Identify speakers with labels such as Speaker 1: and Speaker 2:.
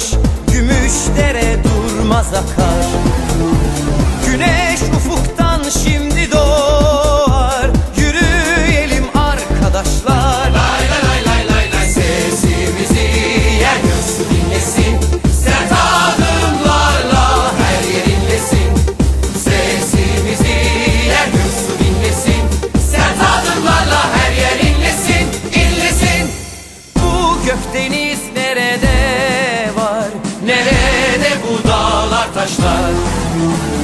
Speaker 1: ateş Gümüş dere durmaz akar. Güneş ufuktan şimdi afastar.